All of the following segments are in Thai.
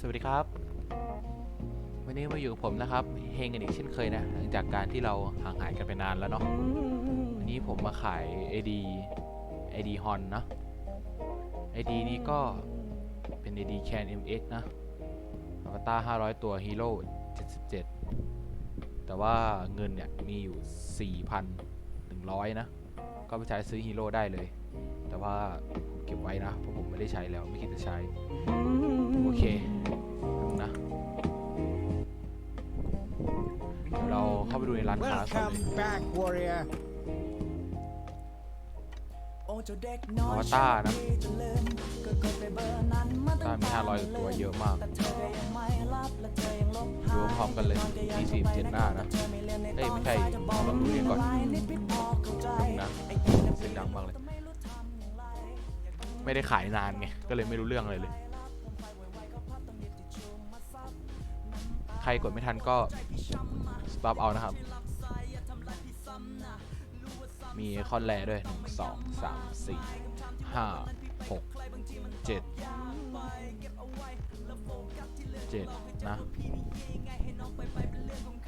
สวัสดีครับ วันนี้มาอยู่กับผมนะครับ เฮงกันอีกเช่นเคยนะ หลังจากการที่เราห่างหายกันไปนานแล้วเนาะ วันนี้ผมมาขาย AD AD Hon นะ AD นี้ก็เป็น AD Can MX นะอวตาร500 ตัวฮีโร่77 แต่ว่าเงินเนี่ยมีอยู่ 4,100 นะ ก็ไปใช้ซื้อฮีโร่ได้เลย แต่ว่าผม เก็บไว้นะเพราะผมไม่ได้ใช้แล้วไม่คิดจะใช้ โอเคนะเดี๋ยวเราเข้าไปดูในร้านค้าก่อนเลย Welcome back, warrior. อวตารนะตารมี500ตัวเยอะมากดูพร้อมกันเลยมี47หน้านะเฮ้ยไม่ใช่ลองดูเรียนก่อนนะเสียงดังมากเลย ไม่ได้ขายนานไงก็เลยไม่รู้เรื่องเลยเลย ใครกดไม่ทันก็ stop เอานะครับ มีคอนแรด้วยหนึ่งสองสามสี่ห้าหกเจ็ด เจ็ดนะ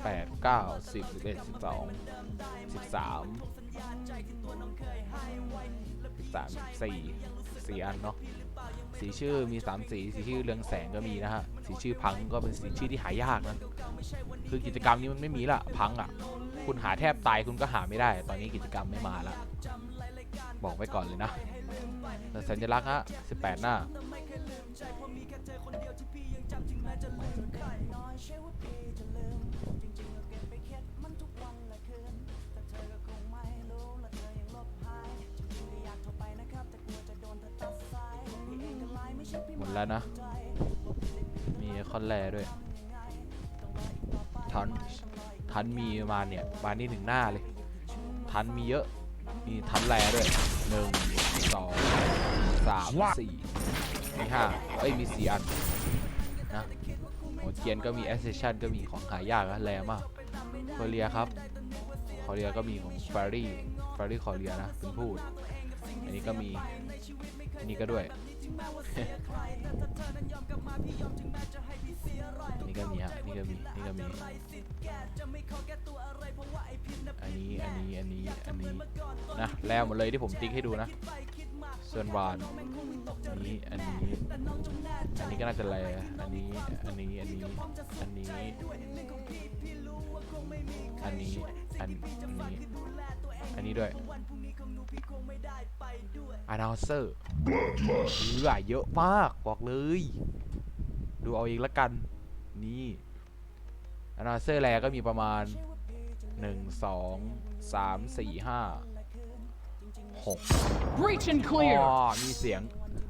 แปดเก้าสิบสิบเอ็ดสิบสองสิบสามสิบสามสี่สี่อันเนาะสีชื่อมีสามสีสีชื่อเรืองแสงก็มีนะฮะสีชื่อพังก็เป็นสีชื่อที่หายากนะคือกิจกรรมนี้มันไม่มีละพังอะ คุณหาแทบตายคุณก็หาไม่ได้ ตอนนี้กิจกรรมไม่มาละบอกไว้ก่อนเลยนะสัญลักษณ์ฮะ18 หน้าหมดแล้วนะ มีคอนแรด้วยทัน ทันมีประมาณเนี่ยประมาณนี้หนึ่งหน้าเลย ทันมีเยอะ มีทันแรด้วยหนึ่งสองสามสี่มีห้าเอ้ยมีสี่อันนะหัวเกียนก็มีแอสเซชันก็มีของหายากนะแรมากคอเรียครับคอเรียก็มีของฟารี่ฟารี่คอเรียนะเป็นพูด นนี้ก็มีอันนี้ก็ด้วยนี่ก็มีฮะนี่ก็มีนี่ก็มีอั นนี้ อันนี้ อันนี้ อันนี้ นะ แล้วหมดเลยที่ผมติ๊กให้ดูนะ ส่วนวานอันนี้ อันนี้ อันนี้ก็น่าจะแลอันนี้ อันนี้ อันนี้ อันนี้ อันนี้ อันนี้ อันนี้ด้วย announcer เหือเยอะมาก บอกเลย ดูเอาเองละกัน นี่ announcer แลก็มีประมาณ 1 2 3 4 5 6 Breach and อ๋ clear. อมีเสียง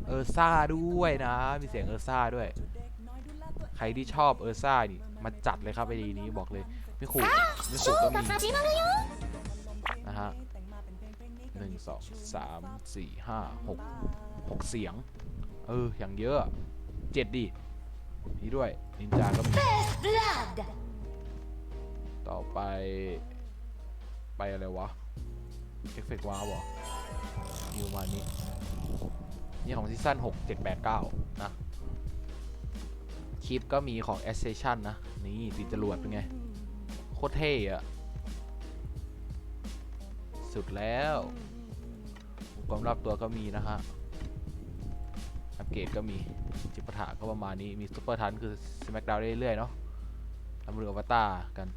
เออร์ซ่าด้วยนะ มีเสียงเออร์ซ่าด้วย ใครที่ชอบเออร์ซ่านี่ มาจัดเลยครับไอดีนี้บอกเลยไม่ขู่ไม่ขู่ก็มีนะฮะหนึ่งสองสามสี่ห้าหกหกเสียง เออ อย่างเยอะเจ็ดดินี่ด้วยนินจาก็มี Blood! ต่อไป ไปอะไรวะเอฟเฟกต์ว้าวอยู่มานี้ นี่ของซีซั่น6 7 8 9 นะ คลิปก็มีของ a s c e s s i o n นะ นี่ติดจรวดเป็นไง โคตรเท่อะสุดแล้วอุปกรณ์รอบตัวก็มีนะฮะอัปเกรดก็มี จิปะถะก็ประมาณนี้ มีซุปเปอร์ทันคือสแมกดาวเรื่อยๆเนาะทำเรืออวตารกัน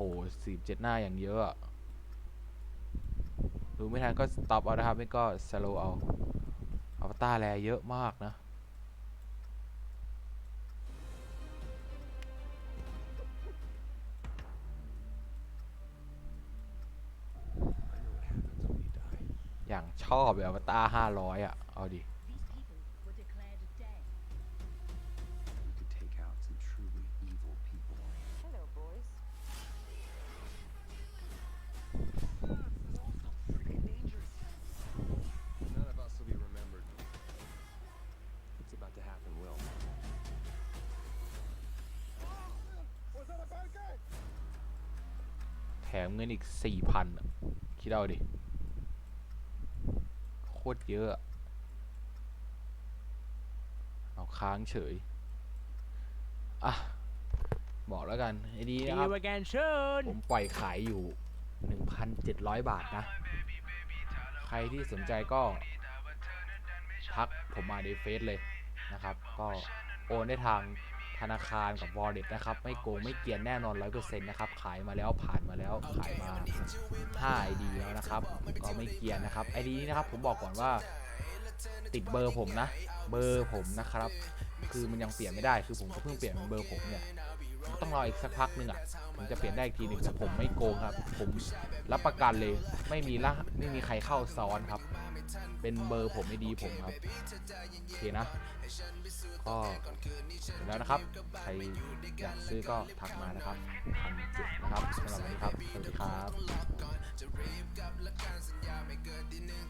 หสี่เจ็ดหน้าอย่างเยอะ ดูไม่ทันก็สต็อปเอานะครับ ไม่ก็สโลเอาอวตารแลเยอะมากนะอย่างชอบแบบอวตารห้าร้อยอะ เอาดิ ถมเงินอีกสี่พันคิดเอาดิ โคตรเยอะอะเอาค้างเฉย อะ บอกแล้วกันไอดีนะครับ See you again soon. ผมปล่อยขายอยู่ 1,700 บาทนะ ใครที่สนใจก็ ทักผมมาในเฟซเลยนะครับ ก็โอนได้ทาง ธนาคารกับ wallet นะครับ ไม่โกงไม่เกียนแน่นอน 100%นะครับ ขายมาแล้วผ่านมาแล้วขายมา 5 ID แล้วนะครับ ก็ไม่เกียนนะครับ ID นี้นะครับผมบอกก่อนว่าติดเบอร์ผมนะ เบอร์ผมนะครับ คือมันยังเปลี่ยนไม่ได้ คือผมก็เพิ่งเปลี่ยนเป็นเบอร์ผมเนี่ยต้องรออีกสักพักหนึงอะถึงจะเปลี่ยนได้อีกทีหนึ่งแต่ผมไม่โกงครับ ผมรับประกันเลย ไม่มีละไม่มีใครเข้าซ้อนครับ เป็นเบอร์ผมไม่ดีผมครับโอเคนะ ก็เสร็จแล้วนะครับ ใครอยากซื้อก็ทักมานะครับพันเจ็ดนะครับสำหรับวันนี้ครับ สวัสดีครับ